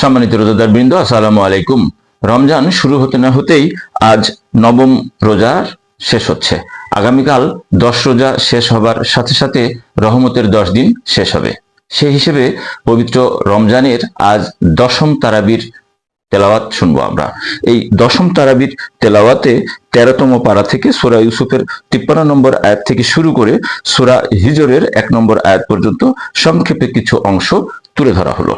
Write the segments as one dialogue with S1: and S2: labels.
S1: সম্মানিত রোজাদার বৃন্দ আসসালামু আলাইকুম। রমজান শুরু হতে না হতেই আজ নবম রোজার শেষ হচ্ছে। আগামীকাল দশ রোজা শেষ হবার সাথে সাথে রহমতের দশ দিন শেষ হবে। সে হিসেবে পবিত্র রমজানের আজ দশম তারাবির তেলাওয়াত শুনব আমরা। এই দশম তারাবির তেলাওয়াতে তেরোতম পাড়া থেকে সোরা ইউসুফের তিপ্পান্ন নম্বর আয়াত থেকে শুরু করে সোরা হিজরের এক নম্বর আয়াত পর্যন্ত সংক্ষেপে কিছু অংশ তুলে ধরা হলো।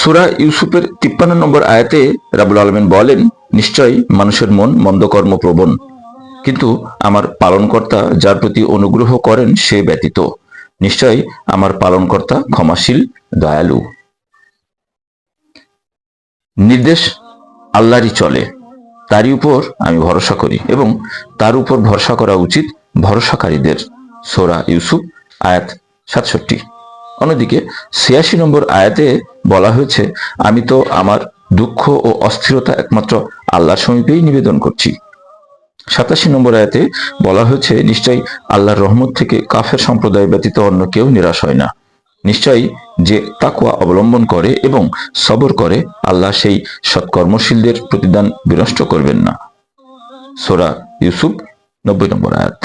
S1: সুরা ইউসুফের তিপ্পান্ন নম্বর আয়াতে রাবুল আলমেন বলেন, নিশ্চয়ই মানুষের মন মন্দকর্ম প্রবণ। কিন্তু আমার পালনকর্তা যার প্রতি অনুগ্রহ করেন, সে ব্যতীত। নিশ্চয়ই আমার পালনকর্তা ক্ষমাশীল, দয়ালু। নির্দেশ আল্লাহরই চলে। তারই উপর আমি ভরসা করি এবং তার উপর ভরসা করা উচিত ভরসাকারীদের। সোরা ইউসুফ, আয়াত সাতষট্টি। অন্যদিকে ছিয়াশি নম্বর আয়াতে বলা হয়েছে, আমি তো আমার দুঃখ ও অস্থিরতা একমাত্র আল্লাহর সমীপেই নিবেদন করছি। সাতাশি নম্বর আয়াতে বলা হয়েছে, নিশ্চয়ই আল্লাহর রহমত থেকে কাফের সম্প্রদায় ব্যতীত অন্য কেউ নিরাশ হয় না। নিশ্চয়ই যে তাকুয়া অবলম্বন করে এবং সবর করে, আল্লাহ সেই সৎকর্মশীলদের প্রতিদান বিনষ্ট করবেন না। সোরা ইউসুফ, নব্বই নম্বর আয়াত।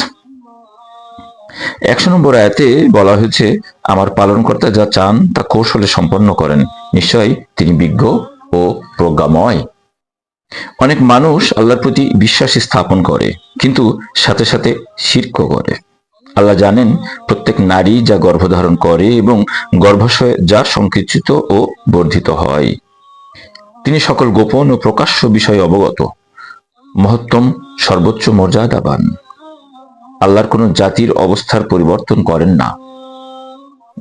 S1: একশো নম্বর আয়াতে বলা হয়েছে, আমার পালনকর্তা যা চান তা কৌশলে সম্পন্ন করেন। নিশ্চয়ই তিনি বিজ্ঞ ও প্রজ্ঞাময়। অনেক মানুষ আল্লাহর প্রতি বিশ্বাস স্থাপন করে, কিন্তু সাথে সাথে শির্ক করে। আল্লাহ জানেন, প্রত্যেক নারী যা গর্ভধারণ করে এবং গর্ভাশয়ে যা সংকুচিত ও বর্ধিত হয়, তিনি সকল গোপন ও প্রকাশ্য বিষয়ে অবগত। মহত্তম, সর্বোচ্চ মর্যাদাবান। আল্লাহর কোনো জাতির অবস্থার পরিবর্তন করেন না।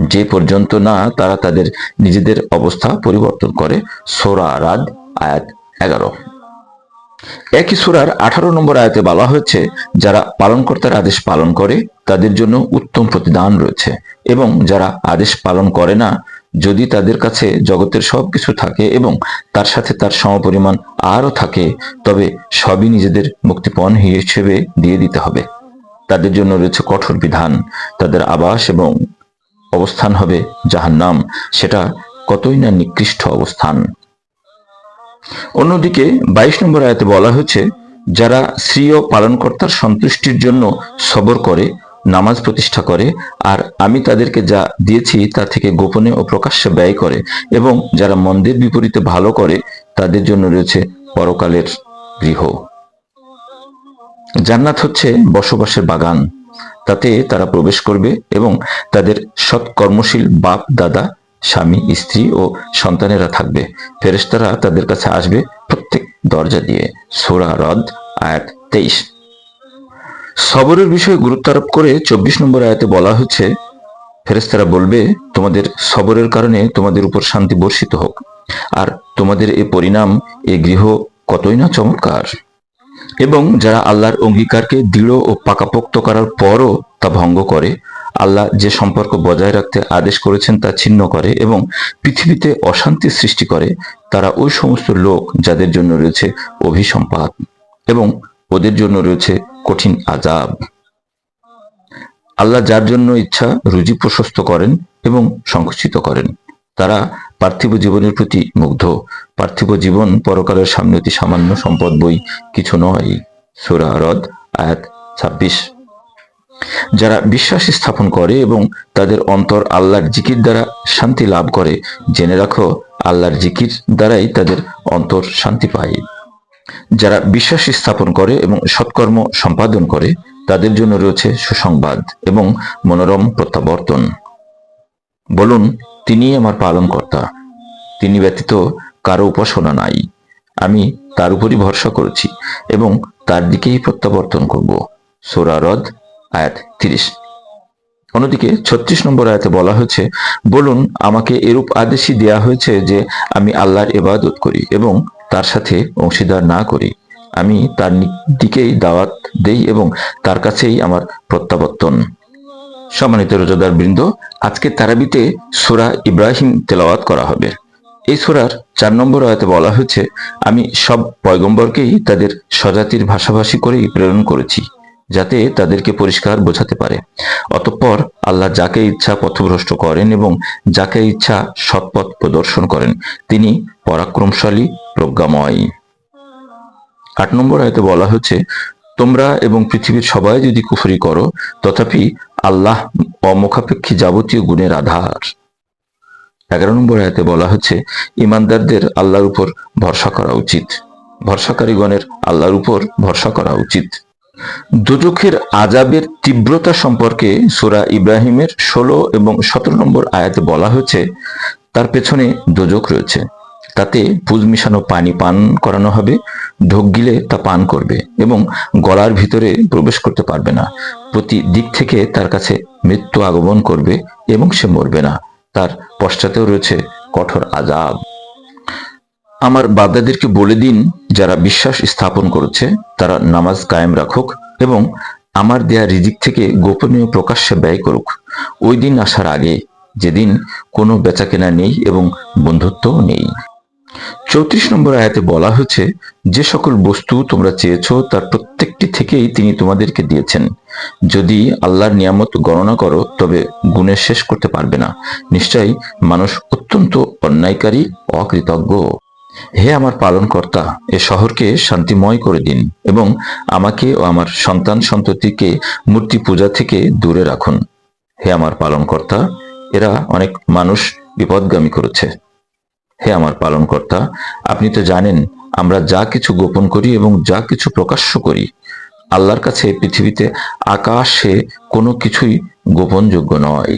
S1: যে পর্যন্ত না তারা তাদের নিজেদের অবস্থা পরিবর্তন করে। সোরা রাদ, আয়াত এগারো। একই সুরার আঠারো নম্বর আয়াতে বলা হয়েছে, যারা পালনকর্তার আদেশ পালন করে, তাদের জন্য উত্তম প্রতিদান রয়েছে। এবং যারা আদেশ পালন করে না, যদি তাদের কাছে জগতের সবকিছু থাকে এবং তার সাথে তার সমপরিমাণ আরও থাকে, তবে সবই নিজেদের মুক্তিপণ হিসেবে দিয়ে দিতে হবে। তাদের জন্য রয়েছে কঠোর বিধান। তাদের আবাস এবং অবস্থান হবে জাহান্নাম। সেটা কতই না নিকৃষ্ট অবস্থান। অন্যদিকে বাইশ নম্বর আয়াতে বলা হয়েছে, যারা শ্রীয় পালনকর্তার সন্তুষ্টির জন্য সবর করে, নামাজ প্রতিষ্ঠা করে, আর আমি তাদেরকে যা দিয়েছি তা থেকে গোপনে ও প্রকাশ্যে ব্যয় করে, এবং যারা মন্দের বিপরীতে ভালো করে, তাদের জন্য রয়েছে পরকালের গৃহ। জান্নাত হচ্ছে বসবাসের বাগান। তাতে তারা প্রবেশ করবে এবং তাদের সৎ কর্মশীল বাপ, দাদা, স্বামী, স্ত্রী ও সন্তানেরা থাকবে। ফেরেশতারা তাদের কাছে আসবে প্রত্যেক দরজা দিয়ে। সোরা রদ, আয়াত তেইশ। সবরের বিষয়ে গুরুত্ব আরোপ করে চব্বিশ নম্বর আয়াতে বলা হচ্ছে, ফেরেশতারা বলবে, তোমাদের সবরের কারণে তোমাদের উপর শান্তি বর্ষিত হোক। আর তোমাদের এ পরিণাম, এ গৃহ কতই না চমৎকার? এবং যারা আল্লাহর অঙ্গীকারকে দৃঢ় ও পাকাপোক্ত করার পরও তা ভঙ্গ করে, আল্লাহ যে সম্পর্ক বজায় রাখতে আদেশ করেছেন তা ছিন্ন করে এবং পৃথিবীতে অশান্তি সৃষ্টি করে, তারা ওই সমস্ত লোক যাদের জন্য রয়েছে অভিসম্পাত এবং ওদের জন্য রয়েছে কঠিন আজাব আল্লাহ যার জন্য ইচ্ছা রুজি প্রশস্ত করেন এবং সংকুচিত করেন। তারা পার্থিব জীবনের প্রতি মুগ্ধ। পার্থিব জীবন পরকালের সামনে অতি সামান্য সম্পদ বই, কিছু নয়, সুরা রদ, আয়াত ছাব্বিশ। যারা বিশ্বাস স্থাপন করে এবং তাদের অন্তর আল্লাহর জিকির দ্বারা শান্তি লাভ করে, জেনে রাখো, আল্লাহর জিকির দ্বারাই তাদের অন্তর শান্তি পায়। যারা বিশ্বাস স্থাপন করে এবং সৎকর্ম সম্পাদন করে, তাদের জন্য রয়েছে সুসংবাদ এবং মনোরম প্রত্যাবর্তন। বলুন তিনি আমার পালনকর্তা। তিনি ব্যতীত কারও উপাসনা নাই। আমি তার উপরই ভরসা করেছি এবং তার দিকেই প্রত্যাবর্তন করব। সোরা রদ, আয়াত তিরিশ। অন্যদিকে ছত্রিশ নম্বর আয়াতে বলা হয়েছে, বলুন, আমাকে এরূপ আদেশই দেয়া হয়েছে যে আমি আল্লাহর এবাদত করি এবং তার সাথে অংশীদার না করি। আমি তার দিকেই দাওয়াত দেই এবং তার কাছেই আমার প্রত্যাবর্তন। সম্মানিত রোজাদার বৃন্দ আজকে তারাবিতে সুরা ইব্রাহিম তেলাওয়াত করা হবে। এই সুরার চার নম্বর আয়তে বলা হয়েছে, আমি সব পয়গম্বরকেই তাদের স্বজাতির ভাষাভাষী করেই প্রেরণ করেছি, যাতে তাদেরকে পরিষ্কার বোঝাতে পারে। অতঃপর আল্লাহ যাকে ইচ্ছা পথভ্রষ্ট করেন এবং যাকে ইচ্ছা সৎপথ প্রদর্শন করেন, তিনি পরাক্রমশালী, প্রজ্ঞাময়। আট নম্বর আয়তে বলা হচ্ছে তোমরা এবং পৃথিবীর সবাই যদি কুফরি করো, তথাপি আল্লাহ অমুখাপেক্ষী যাবতীয় গুণের আধার। এগারো নম্বর আয়াতে বলা হচ্ছে, ইমানদারদের আল্লাহর উপর ভরসা করা উচিত। ভরসাকারীগণের আল্লাহর উপর ভরসা করা উচিত। দুজখের আজাবের তীব্রতা সম্পর্কে সূরা ইব্রাহিমের ষোলো এবং সতেরো নম্বর আয়াতে বলা হয়েছে তার পেছনে দোজক রয়েছে। তাতে পুজ মিশানো পানি পান করানো হবে, ঢোক গিলে তা পান করবে এবং গলার ভিতরে প্রবেশ করতে পারবে না। প্রতি দিক থেকে তার কাছে মৃত্যু আগমন করবে এবং সে মরবে না। তার পশ্চাতেও রয়েছে কঠোর আজাব আমার বাগদাদেরকে বলে দিন, যারা বিশ্বাস স্থাপন করেছে, তারা নামাজ কায়েম রাখুক এবং আমার দেয়া রিজিক থেকে গোপনীয় প্রকাশ্যে ব্যয় করুক। ওই দিন আসার আগে, যেদিন কোনো বেচাকেনা নেই এবং বন্ধুত্বও নেই। চৌত্রিশ নম্বর আয়াতে বলা হয়েছে, যে সকল বস্তু তোমরা চেয়েছো, তার প্রত্যেকটি থেকেই তিনি তোমাদেরকে দিয়েছেন। যদি আল্লাহর নিয়ামত গণনা করো, তবে গুণে শেষ করতে পারবে না। নিশ্চয়ই মানুষ অত্যন্ত অন্যায়কারী, অকৃতজ্ঞ। হে আমার পালনকর্তা, এ শহরকে শান্তিময় করে দিন এবং আমাকে ও আমার সন্তান সন্ততিকে মূর্তি পূজা থেকে দূরে রাখুন। হে আমার পালনকর্তা, এরা অনেক মানুষ বিপদগামী করেছে। হে আমার পালনকর্তা, আপনি তো জানেন আমরা যা কিছু গোপন করি এবং যা কিছু প্রকাশ্য করি। আল্লাহর কাছে পৃথিবীতে আকাশে কোনো কিছুই গোপনযোগ্য নয়।